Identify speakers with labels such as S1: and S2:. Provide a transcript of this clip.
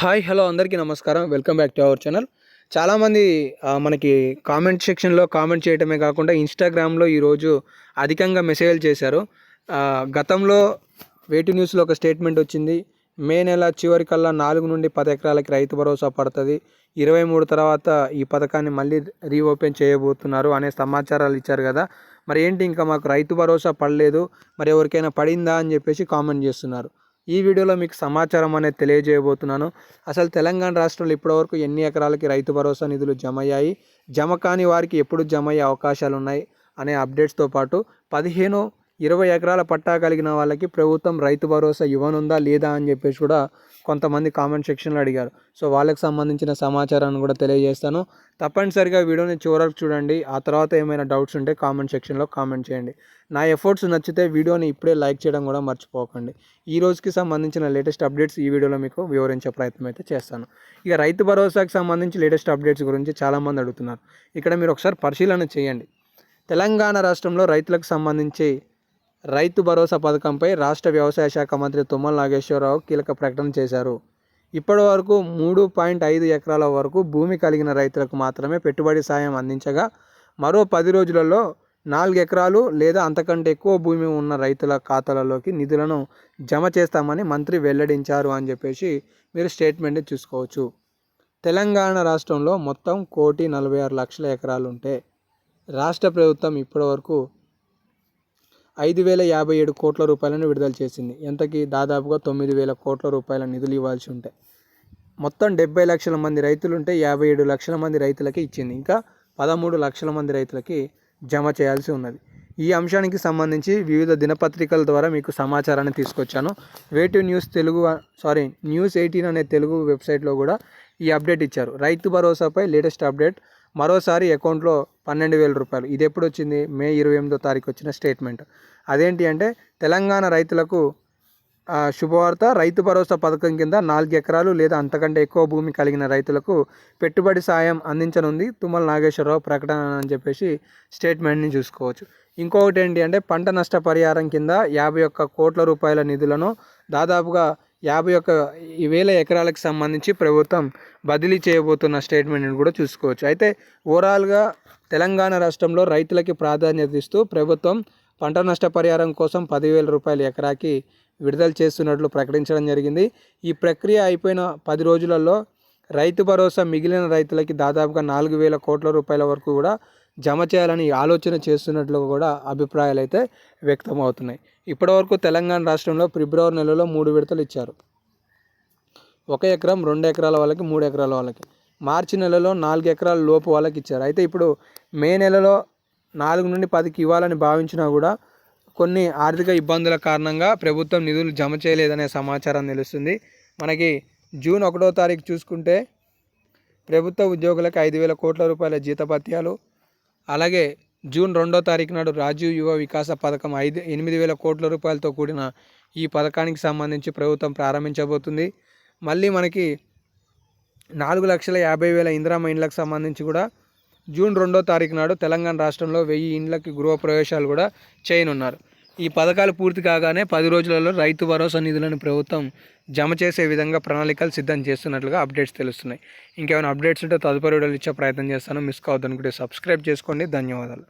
S1: Hi hello అందరికీ నమస్కారం. Welcome back to our channel. చాలామంది మనకి కామెంట్ సెక్షన్లో కామెంట్ చేయటమే కాకుండా ఇన్స్టాగ్రామ్లో ఈరోజు అధికంగా మెసేజ్లు చేశారు. గతంలో వేటి న్యూస్లో ఒక స్టేట్మెంట్ వచ్చింది. మే నెల చివరికల్లా నాలుగు నుండి పది ఎకరాలకి రైతు భరోసా పడుతుంది. ఇరవై మూడు తర్వాత ఈ పథకాన్ని మళ్ళీ రీఓపెన్ చేయబోతున్నారు అనే సమాచారాలు ఇచ్చారు కదా. మరి ఏంటి ఇంకా మాకు రైతు భరోసా పడలేదు. మరి ఎవరికైనా పడిందా అని చెప్పేసి కామెంట్ చేస్తున్నారు. ఈ వీడియోలో మీకు సమాచారం అనేది తెలియజేయబోతున్నాను. అసలు తెలంగాణ రాష్ట్రంలో ఇప్పటివరకు ఎన్ని ఎకరాలకి రైతు భరోసా నిధులు జమ అయ్యాయి జమ కాని వారికి ఎప్పుడు జమ అయ్యే అవకాశాలు ఉన్నాయి అనే అప్డేట్స్తో పాటు పదిహేను ఇరవై ఎకరాల పట్టా కలిగిన వాళ్ళకి ప్రభుత్వం రైతు భరోసా ఇవ్వనుందా లేదా అని చెప్పేసి కూడా కొంతమంది కామెంట్ సెక్షన్లో అడిగారు. సో వాళ్ళకి సంబంధించిన సమాచారాన్ని కూడా తెలియజేస్తాను. తప్పనిసరిగా వీడియోని చివరకు చూడండి. ఆ తర్వాత ఏమైనా డౌట్స్ ఉంటే కామెంట్ సెక్షన్లో కామెంట్ చేయండి. నా ఎఫర్ట్స్ నచ్చితే వీడియోని ఇప్పుడే లైక్ చేయడం కూడా మర్చిపోకండి. ఈ రోజుకి సంబంధించిన లేటెస్ట్ అప్డేట్స్ ఈ వీడియోలో మీకు వివరించే ప్రయత్నం అయితే చేస్తాను. ఇక రైతు భరోసాకి సంబంధించి లేటెస్ట్ అప్డేట్స్ గురించి చాలామంది అడుగుతున్నారు. ఇక్కడ మీరు ఒకసారి పరిశీలన చేయండి. తెలంగాణ రాష్ట్రంలో రైతులకు సంబంధించి రైతు భరోసా పథకంపై రాష్ట్ర వ్యవసాయ శాఖ మంత్రి తుమ్మల నాగేశ్వరరావు కీలక ప్రకటన చేశారు. ఇప్పటి వరకు మూడు పాయింట్ ఐదు ఎకరాల వరకు భూమి కలిగిన రైతులకు మాత్రమే పెట్టుబడి సాయం అందించగా మరో పది రోజులలో నాలుగు ఎకరాలు లేదా అంతకంటే ఎక్కువ భూమి ఉన్న రైతుల ఖాతాలలోకి నిధులను జమ చేస్తామని మంత్రి వెల్లడించారు అని చెప్పేసి మీరు స్టేట్మెంట్ చూసుకోవచ్చు. తెలంగాణ రాష్ట్రంలో మొత్తం కోటి నలభై ఆరు లక్షల ఎకరాలు ఉంటే రాష్ట్ర ప్రభుత్వం ఇప్పటివరకు ఐదు వేల యాభై ఏడు కోట్ల రూపాయలను విడుదల చేసింది. ఎంతకి? దాదాపుగా తొమ్మిది వేల కోట్ల రూపాయల నిధులు ఇవ్వాల్సి ఉంటాయి మొత్తం డెబ్బై లక్షల మంది రైతులు ఉంటే యాభై ఏడు లక్షల మంది రైతులకి ఇచ్చింది. ఇంకా పదమూడు లక్షల మంది రైతులకి జమ చేయాల్సి ఉన్నది. ఈ అంశానికి సంబంధించి వివిధ దినపత్రికల ద్వారా మీకు సమాచారాన్ని తీసుకొచ్చాను. వేటివ్ news Telugu sorry news eighteen అనే తెలుగు వెబ్సైట్లో కూడా ఈ అప్డేట్ ఇచ్చారు. రైతు భరోసాపై లేటెస్ట్ అప్డేట్ మరోసారి అకౌంట్లో పన్నెండు వేల రూపాయలు. ఇది ఎప్పుడు వచ్చింది మే ఇరవై ఎనిమిదో తారీఖు వచ్చిన స్టేట్మెంట్. అదేంటి అంటే తెలంగాణ రైతులకు శుభవార్త రైతు భరోసా పథకం కింద నాలుగు ఎకరాలు లేదా అంతకంటే ఎక్కువ భూమి కలిగిన రైతులకు పెట్టుబడి సాయం అందించనుంది తుమ్మల నాగేశ్వరరావు ప్రకటన అని చెప్పేసి స్టేట్మెంట్ని చూసుకోవచ్చు. ఇంకొకటి ఏంటి అంటే పంట నష్ట పరిహారం కింద యాభై ఒక్క కోట్ల రూపాయల నిధులను దాదాపుగా యాభై ఒక్క వేల ఎకరాలకు సంబంధించి ప్రభుత్వం బదిలీ చేయబోతున్న స్టేట్మెంట్ని కూడా చూసుకోవచ్చు. అయితే ఓవరాల్గా తెలంగాణ రాష్ట్రంలో రైతులకి ప్రాధాన్యత ఇస్తూ ప్రభుత్వం పంట నష్ట పరిహారం కోసం పదివేల రూపాయల ఎకరాకి విడుదల చేస్తున్నట్లు ప్రకటించడం జరిగింది. ఈ ప్రక్రియ అయిపోయిన పది రోజులలో రైతు భరోసా మిగిలిన రైతులకి దాదాపుగా నాలుగు వేల కోట్ల రూపాయల వరకు కూడా జమ చేయాలని ఆలోచన చేస్తున్నట్లు కూడా అభిప్రాయాలు అయితే వ్యక్తం అవుతున్నాయి ఇప్పటివరకు తెలంగాణ రాష్ట్రంలో ఫిబ్రవరి నెలలో మూడు విడతలు ఇచ్చారు. ఒక ఎకరం రెండు ఎకరాల వాళ్ళకి మూడు ఎకరాల వాళ్ళకి. మార్చి నెలలో నాలుగు ఎకరాల లోపు వాళ్ళకి ఇచ్చారు. అయితే ఇప్పుడు మే నెలలో నాలుగు నుండి పదికి ఇవ్వాలని భావించినా కూడా కొన్ని ఆర్థిక ఇబ్బందుల కారణంగా ప్రభుత్వం నిధులు జమ చేయలేదనే సమాచారం తెలుస్తుంది. మనకి జూన్ ఒకటో తారీఖు చూసుకుంటే ప్రభుత్వ ఉద్యోగులకు ఐదు వేల కోట్ల రూపాయల జీతభత్యాలు అలాగే జూన్ రెండో తారీఖు నాడు రాజీవ్ యువ వికాస పథకం ఐదు ఎనిమిది వేల కోట్ల రూపాయలతో కూడిన ఈ పథకానికి సంబంధించి ప్రభుత్వం ప్రారంభించబోతుంది. మళ్ళీ మనకి నాలుగు లక్షల యాభై వేల ఇందిరామ ఇండ్లకు సంబంధించి కూడా జూన్ రెండో తారీఖు నాడు తెలంగాణ రాష్ట్రంలో వెయ్యి ఇండ్లకి గృహప్రవేశాలు కూడా చేయనున్నారు. ఈ పథకాలు పూర్తి కాగానే పది రోజులలో రైతు భరోసా నిధులను ప్రభుత్వం జమ చేసే విధంగా ప్రణాళికలు సిద్ధం చేస్తున్నట్లుగా అప్డేట్స్ తెలుస్తున్నాయి. ఇంకేమైనా అప్డేట్స్ ఉంటే తదుపరి వీడియోలు ఇచ్చే ప్రయత్నం చేస్తాను. మిస్ కావద్దనుకుంటే సబ్స్క్రైబ్ చేసుకోండి. ధన్యవాదాలు.